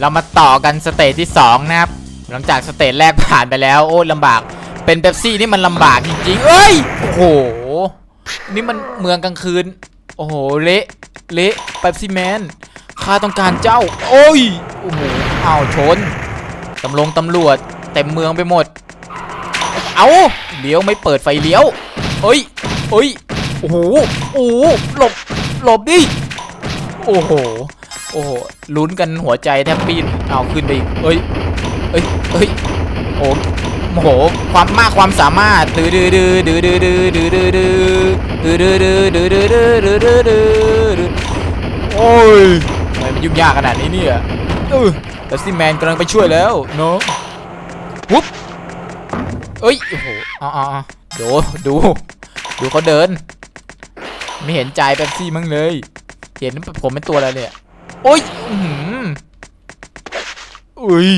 เรามาต่อกันสเตจที่2นะครับหลังจากสเตจแรกผ่านไปแล้วโอ้ลำบาก เป็นเบปซี่นี่มันลำบากจริงๆเอ้ยโอ้โหนี่มันเมืองกลางคืน โอ้โหเละเละเบปซี่แมนข้าต้องการเจ้า โอ้ยโอ้โหอ้าวชนตำรวจตำรวจเต็มเมืองไปหมด เอาเลี้ยวไม่เปิดไฟเลี้ยวเอ้ยเอ้ยโอ้โหโอ้โหหลบหลบดิโอ้โห โอ้โหลุ้นกันหัวใจแทบปีนเอาขึ้นไปอีกเอ้ยเอ้ยเอ้ยโอ้โหความมากความสามารถดื้อดื้อดื้อดื้อดื้อดื้อดื้อดื้อดื้อดื้อดื้อดื้อดื้อดื้อดื้อดื้อดื้อดื้อโอ้ยทำไมมันยุ่งยากขนาดนี้เนี่ยเออแต่ซีแมนกำลังไปช่วยแล้วเนาะวุ๊บเอ้ยโอ้โหอ๋ออ๋อดูดูดูเขาเดิน ไม่เห็นใจแป๊บซี่มั้งเลย เห็นผมเป็นตัวอะไรเนี่ย โอ้ยอื้อหืออุ้ย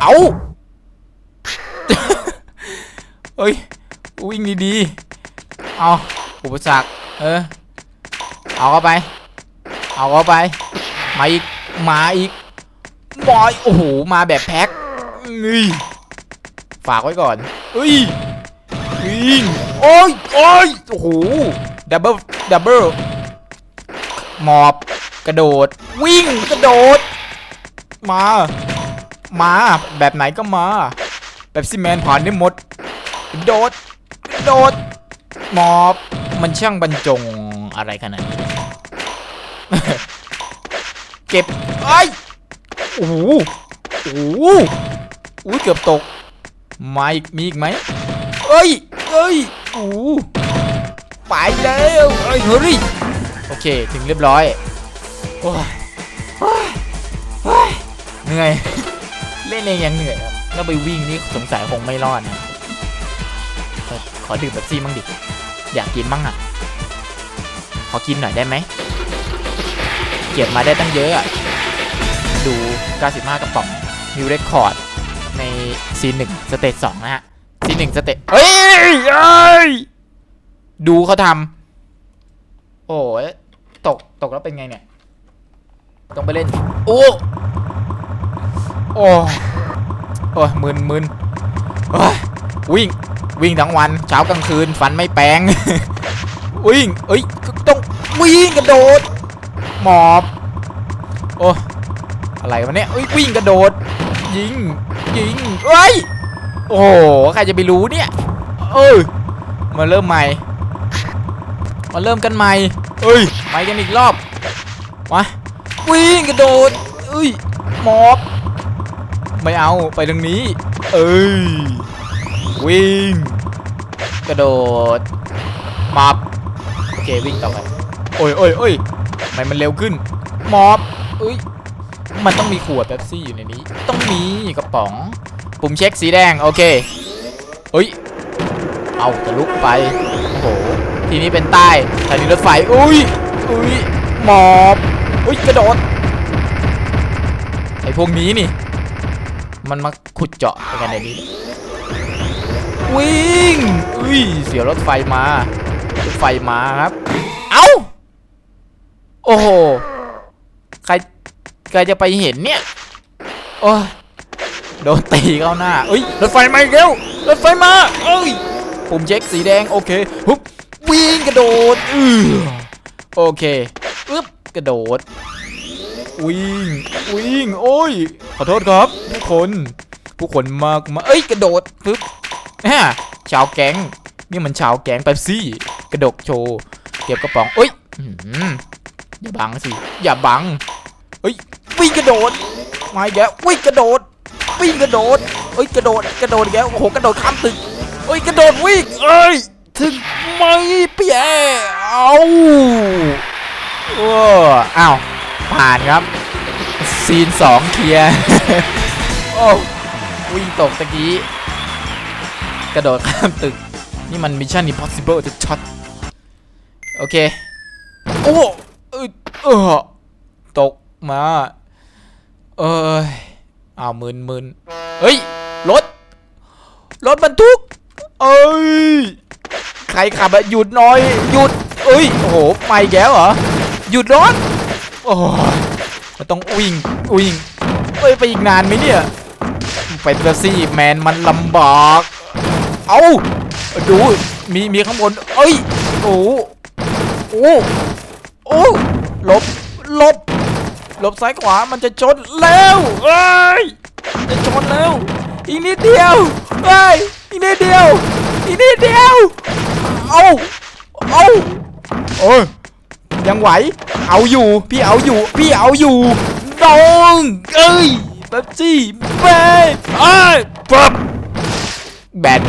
เอาเฮ้ย วิ่งดีๆ เอาอุปสรรค เออ เอาเข้าไป เอาเข้าไป มาอีก มาอีก บอย โอ้โห มาแบบแพ็คนี่ฝากไว้ก่อนเฮ้ยวิ่งโอ้ยโอ้ยโอ้โห ดับเบิล ดับเบิล หมอบ กระโดด วิ่งกระโดด มา มาแบบไหนก็มา แบบซีแมนผ่านได้หมดกระโดดกระโดดหมอบมันช่างบรรจงอะไรขนาดนี้เก็บไอ้โอ้โหโอ้โหอุ้ยเกือบตกมาอีกมีอีกไหมเอ้ยเอ้ยโอ้ไปแล้วเอ้ยเฮ้ยโอเค ถึงเรียบร้อย โอ้ยโอ้ยโอ้ยเหนื่อย เล่นเองยังเหนื่อยครับแล้วไปวิ่งนี่สงสัยคงไม่รอดนะขอดื่มแบบซี่มั่งดิ อยากกินมั่งอะ ขอกินหน่อยได้ไหม เก็บมาได้ตั้งเยอะอะดู 95 กระป๋องนิวเรคคอร์ด ในซีหนึ่งสเตจสองนะฮะซีหนึ่งสเตจเอ้ยเอ้ย ดูเขาทำโอ้ยตก ตกแล้วเป็นไงเนี่ย ต้องไปเล่นโอ้โอ้โอ้มึนมึนวิ่งวิ่งทั้งวันเช้ากลางคืนฟันไม่แปรงวิ่งเอ้ยต้องวิ่งกระโดดหมอบโอ้อะไรวะเนี่ยเอ้ยวิ่งกระโดด ยิงยิงเอ้ยโอ้โหใครจะไปรู้เนี่ยเออมาเริ่มใหม่มาเริ่มกันใหม่เอ้ยไปกันอีกรอบมา วิ่งกระโดดเอ้ยมอบไม่เอาไปทางนี้ เอ้ยวิ่งกระโดดมอบโอเควิ่งต่อไปโอ้ยโอ้ยโอ้ยทำไมมันเร็วขึ้นมอบเอ้ยมันต้องมีขวดเป๊ปซี่อยู่ในนี้ ต้องมีกระป๋อง ปุ่มเช็คสีแดง โอเคเฮ้ย เอาทะลุกไป โอ้โห ทีนี้เป็นใต้สถานีรถไฟ อุ้ย อุ้ย หมอบ อุ้ยกระโดดไอพวกนี้นี่ มันมาขุดเจาะกันในนี้วิ่งอุ้ยเสียรถไฟมารถไฟมาครับ เอ้า โอ้โห ใครใครจะไปเห็นเนี่ย โอ้ยโดนตีเข้าหน้าเอ้ย รถไฟมาอีกแล้วรถไฟมาเอ้ยปุ่มเช็คสีแดง โอเคฮึบวิ่งกระโดด อือโอเค กระโดด วิ่ง วิ่ง โอ้ย ขอโทษครับทุกคน ผู้คนมากมา เอ้ย กระโดดปึ๊บฮ่าชาวแก๊ง นี่มันชาวแก๊งเป๊ปซี่ กระดดโชว์ เก็บกระป๋องเอ้ยอย่าบังสิ อย่าบังเฮ้ย วิ่งกระโดด มาอีกแล้ววิ่งกระโดด วิ่งกระโดดเอ้ย กระโดด กระโดดอีกแล้วโอ้โห กระโดดข้ามตึกเอ้ย กระโดดวิ่งเอ้ย ถึงไหมพี่แอเอา โอ้อ้าวผ่านครับ ซีนสองเคลียร์โอ้วิ่งตกตะกี้ กระโดดข้ามตึก นี่มันมิชชั่น impossible จะช็อตโอเค โอ้เอยเออตกมา เอ้ยอ้าวมึนมึนเฮ้ย รถ รถบรรทุก เอ้ย ใครขับอะหยุดหน่อย หยุด เอ้ย โอ้โหไม่แก้วเหรอ หยุดรถโอ้ยมันต้องวิ่งวิ่งเอ้ยไปอีกนานไหมเนี่ย ไปเบอร์ซี่แมนมันลำบากเอาดูมีมีข้างบน เอ้ยโอ้โอ้โอ้ลบลบลบซ้ายขวามันจะชนแล้วเอ้ยจะชนแล้วอีกนิดเดียวเอ้ยอีกนิดเดียวอีกนิดเดียวเอาเอาโอ้ย ยังไหว เอาอยู่ พี่เอาอยู่ พี่เอาอยู่น้องเอ้ยเป๊ปซี่แบนเอ้ยปั๊บแบน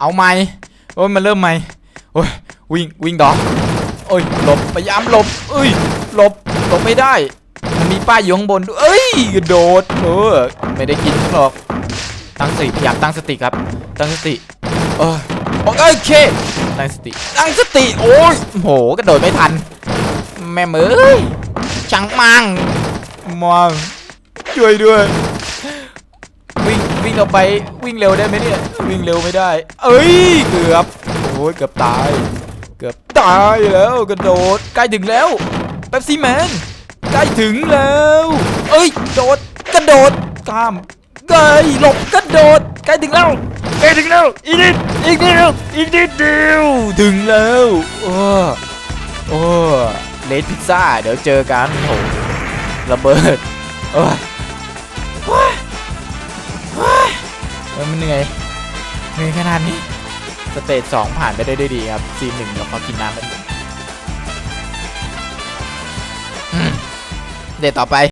เอาไหมโอ้ยมันเริ่มไหมโอ้ยวิ่งวิ่งดอกโอ้ยหลบพยายามหลบเอ้ยหลบหลบไม่ได้มันมีป้ายอยู่ข้างบนด้วยเอ้ยกระโดดเออไม่ได้กินหรอกตั้งสติพยายามตั้งสติครับ ตั้งสติเออโอเค ตั้งสติตั้งสติโอ้ยโหกระโดดไม่ทัน แม่เมยช่างมังมังช่วยด้วย วิ่งวิ่งออกไปวิ่งเร็วได้ไหมเนี่ยวิ่งเร็วไม่ได้ เอ้ยเกือบโอ้ยเกือบตาย เกือบตายแล้วกระโดดใกล้ถึงแล้วเป๊ปซี่แมนใกล้ถึงแล้ว เอ้ยโดดกระโดดข้ามเกยหลบกระโดดใกล้ถึงแล้ว ใกล้ถึงแล้ว อีกนิด อีกนิดเดียวอีกนิดเดียว ถึงแล้วโอ้โอ้เลดพิซซ่า เดี๋ยวเจอกันโหระเบิดโอ้ยโอ้ยโอ้ยมันเหนื่อยเหนื่อยขนาดนี้ สเตจสองผ่านไปได้ด้วยดีครับซีนหนึ่งเราขอกินน้ำกันอืมเดทต่อไป